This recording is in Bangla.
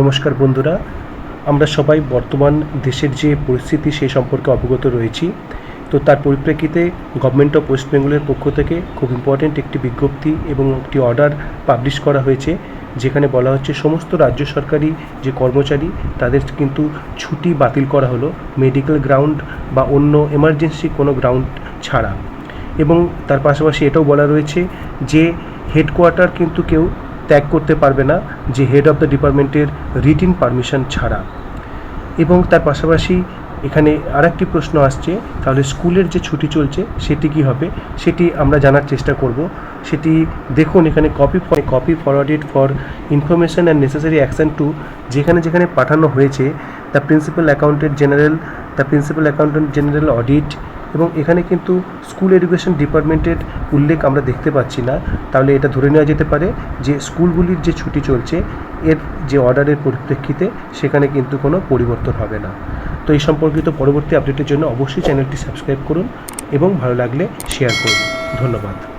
নমস্কার বন্ধুরা, আমরা সবাই বর্তমান দেশের যে পরিস্থিতি সেই সম্পর্কে অবগত রয়েছি। তো তার পরিপ্রেক্ষিতে গভর্নমেন্ট অফ ওয়েস্ট বেঙ্গলের পক্ষ থেকে খুব ইম্পর্ট্যান্ট একটি বিজ্ঞপ্তি এবং একটি অর্ডার পাবলিশ করা হয়েছে, যেখানে বলা হচ্ছে সমস্ত রাজ্য সরকারি যে কর্মচারী, তাদের কিন্তু ছুটি বাতিল করা হলো মেডিকেল গ্রাউন্ড বা অন্য এমার্জেন্সি কোনো গ্রাউন্ড ছাড়া। এবং তার পাশাপাশি এটাও বলা রয়েছে যে হেডকোয়ার্টার কিন্তু কেউ ত্যাগ করতে পারবে না যে হেড অফ দ্য ডিপার্টমেন্টের রিটিন পারমিশন ছাড়া। এবং তার পাশাপাশি এখানে আরেকটি প্রশ্ন আসছে, তাহলে স্কুলের যে ছুটি চলছে সেটি কি হবে? সেটি আমরা জানার চেষ্টা করব। সেটি দেখুন এখানে copy copy forwarded for information and necessary action to যেখানে যেখানে পাঠানো হয়েছে the principal accountant general the principal accountant general audit এবং এখানে কিন্তু স্কুল এডুকেশন ডিপার্টমেন্টের উল্লেখ আমরা দেখতে পাচ্ছি না। তাহলে এটা ধরে নেওয়া যেতে পারে যে স্কুলগুলির যে ছুটি চলছে, এর যে অর্ডারের পরিপ্রেক্ষিতে সেখানে কিন্তু কোনো পরিবর্তন হবে না। তো এই সম্পর্কিত পরবর্তী আপডেটের জন্য অবশ্যই চ্যানেলটি সাবস্ক্রাইব করুন এবং ভালো লাগলে শেয়ার করুন। ধন্যবাদ।